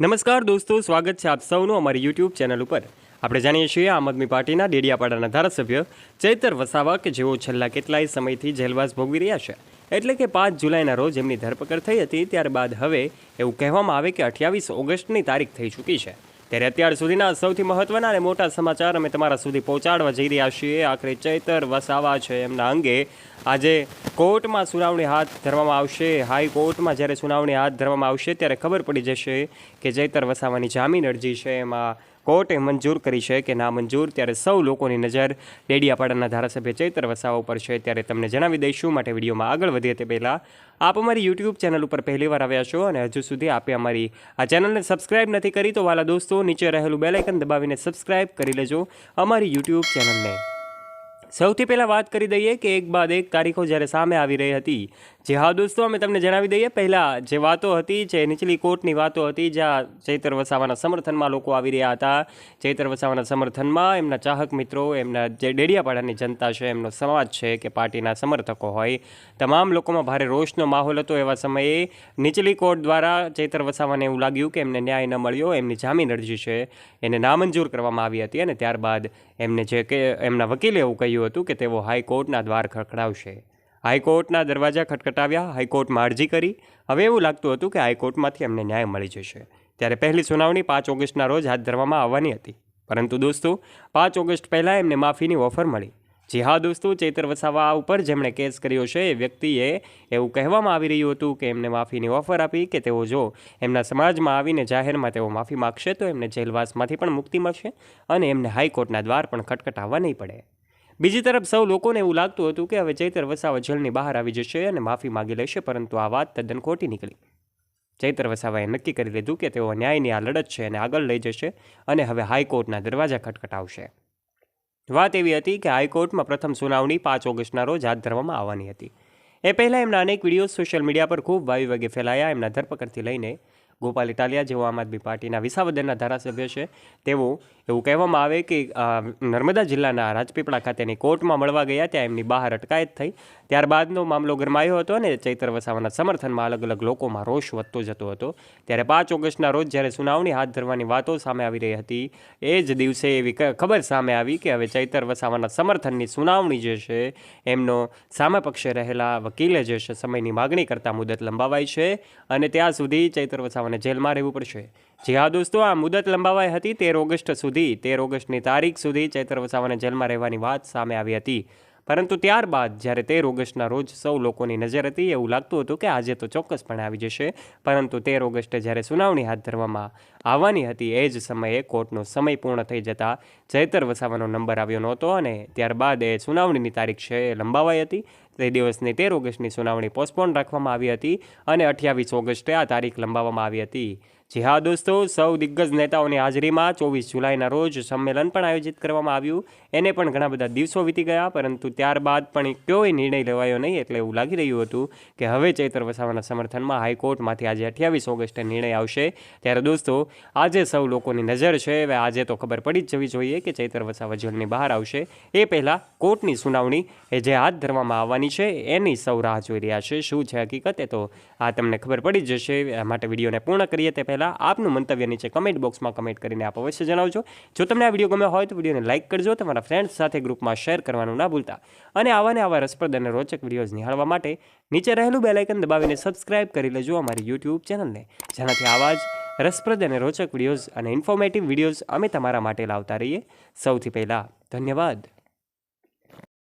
નમસ્કાર દોસ્તો, સ્વાગત છે આપ સૌનું અમારી યુટ્યુબ ચેનલ ઉપર. આપણે જાણીએ છીએ આમ આદમી પાર્ટીના ડેડિયાપાડાના ધારાસભ્ય ચૈતર વસાવા કે જેઓ છેલ્લા કેટલાય સમયથી જેલવાસ ભોગવી રહ્યા છે. એટલે કે પાંચ જુલાઈના રોજ એમની ધરપકડ થઈ હતી, ત્યારબાદ હવે એવું કહેવામાં આવે કે અઠ્યાવીસ ઓગસ્ટની તારીખ થઈ ચૂકી છે. ત્યારે અત્યાર સુધીના સૌથી મહત્વના અને મોટા સમાચાર અમે તમારા સુધી પહોંચાડવા જઈ રહ્યા છીએ. આખરે ચૈતર વસાવા છે એમના અંગે. આજે કોર્ટમાં સુનાવણી હાથ ધરવામાં આવશે. હાઈકોર્ટમાં જ્યારે સુનાવણી હાથ ધરવામાં આવશે ત્યારે ખબર પડી જશે કે ચૈતર વસાવાની જામીન અરજી છે. એમાં કોર્ટે મંજૂર કરી છે કે ના મંજૂર, ત્યારે સૌ લોકોની નજર ડેડિયાપાડાના ધારાસભ્ય ચૈતર વસાવા ઉપર છે. ત્યારે તમને જણાવી દઈશું, માટે વિડીયોમાં આગળ વધીએ તે પહેલાં આપ અમારી યુટ્યુબ ચેનલ ઉપર પહેલીવાર આવ્યા છો અને હજુ સુધી આપે અમારી આ ચેનલને સબસ્ક્રાઇબ નથી કરી તો વાલા દોસ્તો, નીચે રહેલું બેલાઇકન દબાવીને સબસ્ક્રાઇબ કરી લેજો અમારી યુટ્યુબ ચેનલને. સૌથી પહેલાં વાત કરી દઈએ કે એક બાદ એક તારીખો જ્યારે સામે આવી રહી હતી જે હા દોસ્તો અમે તમને જણાવી દઈએ, પહેલાં જે વાતો હતી, જે નીચલી કોર્ટની વાતો હતી, જ્યાં ચૈતર વસાવાના સમર્થનમાં લોકો આવી રહ્યા હતા. ચૈતર વસાવાના સમર્થનમાં એમના ચાહક મિત્રો, એમના જે ડેડિયાપાડાની જનતા છે, એમનો સમાજ છે કે પાર્ટીના સમર્થકો હોય. તમામ લોકોમાં ભારે રોષનો માહોલ હતો એવા સમયે નીચલી કોર્ટ દ્વારા ચૈતર વસાવાને એવું લાગ્યું કે એમને ન્યાય ન મળ્યો, એમની જામીન અરજી છે. એને નામંજૂર કરવામાં આવી હતી અને ત્યારબાદ એમને જે કે, એમના વકીલે એવું કહ્યું હતું કે તેઓ હાઈકોર્ટના દ્વાર ખખડાવશે. હાઈકોર્ટના દરવાજા ખટખટાવ્યા હાઈકોર્ટમાં અરજી કરી. હવે એવું લાગતું હતું કે હાઈકોર્ટમાંથી એમને ન્યાય મળી જશે. ત્યારે પહેલી સુનાવણી પાંચ ઓગસ્ટના રોજ હાથ ધરવામાં આવવાની હતી. પરંતુ દોસ્તો, પાંચ ઓગસ્ટ પહેલાં એમને માફીની ઓફર મળી. જી હા દોસ્તો, ચૈતર વસાવા ઉપર જેમણે કેસ કર્યો છે, એ વ્યક્તિએ એવું કહેવામાં આવી રહ્યું હતું કે એમને માફીની ઓફર આપી કે તેઓ જો એમના સમાજમાં આવીને જાહેરમાં તેઓ માફી માગશે તો એમને જેલવાસમાંથી પણ મુક્તિ મળશે અને એમને હાઈકોર્ટના દ્વાર પણ ખટખટાવવા નહીં પડે. બીજી તરફ સૌ લોકોને એવું લાગતું હતું કે હવે ચૈતર વસાવા જેલની બહાર આવી જશે અને માફી માગી લેશે, પરંતુ આ વાત તદ્દન ખોટી નીકળી. ચૈતર વસાવાએ નક્કી કરી લીધું કે તેઓ ન્યાયની આ લડત છે અને આગળ લઈ જશે અને હવે હાઈકોર્ટના દરવાજા ખટખટાવશે. વાત એવી હતી કે હાઈકોર્ટમાં પ્રથમ સુનાવણી પાંચ ઓગસ્ટના રોજ હાથ ધરવામાં આવવાની હતી. એ પહેલાં એમના અનેક વીડિયો સોશિયલ મીડિયા પર ખૂબ વાવી વગે ફેલાયા, એમના ધરપકડથી લઈને ગોપાલ ઇટાલિયા જેઓ આમ આદમી પાર્ટીના વિસાવદરના ધારાસભ્ય છે, તેઓ એવું કહેવામાં આવે કે નર્મદા જિલ્લાના રાજપીપળા ખાતેની કોર્ટમાં મળવા ગયા ત્યાં એમની બહાર અટકાયત થઈ. ત્યારબાદનો મામલો ગરમાયો હતો અને ચૈતર વસાવાના સમર્થનમાં અલગ અલગ લોકોમાં રોષ વધતો જતો હતો. ત્યારે પાંચ ઓગસ્ટના રોજ જ્યારે સુનાવણી હાથ ધરવાની વાતો સામે આવી રહી હતી, એ જ દિવસે એવી ખબર સામે આવી કે હવે ચૈતર વસાવાના સમર્થનની સુનાવણી જે છે, એમનો સામે પક્ષે રહેલા વકીલે જે છે, સમયની માગણી કરતા મુદત લંબાવાઈ છે અને ત્યાં સુધી ચૈતર વસાવાને જેલમાં રહેવું પડશે. જી હા દોસ્તો, આ મુદત લંબાવાઈ હતી તેર ઓગસ્ટ સુધી. તેર ઓગસ્ટની તારીખ સુધી ચૈતર વસાવાને જેલમાં રહેવાની વાત સામે આવી હતી. પરંતુ ત્યારબાદ જ્યારે તેર ઓગસ્ટના રોજ સૌ લોકોની નજર હતી, એવું લાગતું હતું કે આજે તો ચોક્કસપણે આવી જશે. પરંતુ તેર ઓગસ્ટે જ્યારે સુનાવણી હાથ ધરવામાં આવવાની હતી, એ જ સમયે કોર્ટનો સમય પૂર્ણ થઈ જતાં ચૈતર વસાવાનો નંબર આવ્યો નહોતો અને ત્યારબાદ એ સુનાવણીની તારીખ છે એ લંબાવાઈ હતી. તે દિવસની તેર ઓગસ્ટની સુનાવણી પોસ્ટપોન રાખવામાં આવી હતી અને અઠ્યાવીસ ઓગસ્ટે આ તારીખ લંબાવવામાં આવી હતી. જી હા દોસ્તો, સૌ દિગ્ગજ નેતાઓની હાજરીમાં ચોવીસ જુલાઈના રોજ સંમેલન પણ આયોજિત કરવામાં આવ્યું. એને પણ ઘણા બધા દિવસો વીતી ગયા, પરંતુ ત્યારબાદ પણ કોઈ નિર્ણય લેવાયો નહીં એટલે એવું લાગી રહ્યું હતું કે હવે ચૈતર વસાવાના સમર્થનમાં હાઈકોર્ટમાંથી આજે અઠ્યાવીસ ઓગસ્ટે નિર્ણય આવશે. ત્યારે દોસ્તો, આજે સૌ લોકોની નજર છે, હવે આજે તો ખબર પડી જ જવી જોઈએ કે ચૈતર વસાવા જેલની બહાર આવશે. એ પહેલાં કોર્ટની સુનાવણી એ જે હાથ ધરવામાં આવવાની છે, એની સૌ રાહ જોઈ રહ્યા છે. શું છે હકીકત? એ તો આ તમને ખબર પડી જશે. માટે વિડીયોને પૂર્ણ કરીએ તે પહેલાં આપનું મંતવ્ય નીચે કમેન્ટ બોક્સમાં કમેન્ટ કરીને આપ અવશ્ય જણાવજો. જો તમને આ વીડિયો ગમ્યો હોય તો વિડીયોને લાઇક કરજો, તમારા ફ્રેન્ડ્સ સાથે ગ્રુપમાં શેર કરવાનું ના ભૂલતા. અને આવા ને આવા રસપ્રદ અને રોચક વિડીયોઝ નિહાળવા માટે નીચે રહેલું બેલાઇકન દબાવીને સબસ્ક્રાઇબ કરી લેજો અમારી યુટ્યુબ ચેનલને જેનાથી આવા જ રસપ્રદ અને રોચક વિડીયોઝ અને ઇન્ફોર્મેટિવ વિડીયોઝ અમે તમારા માટે લાવતા રહીએ. સૌથી પહેલાં ધન્યવાદ.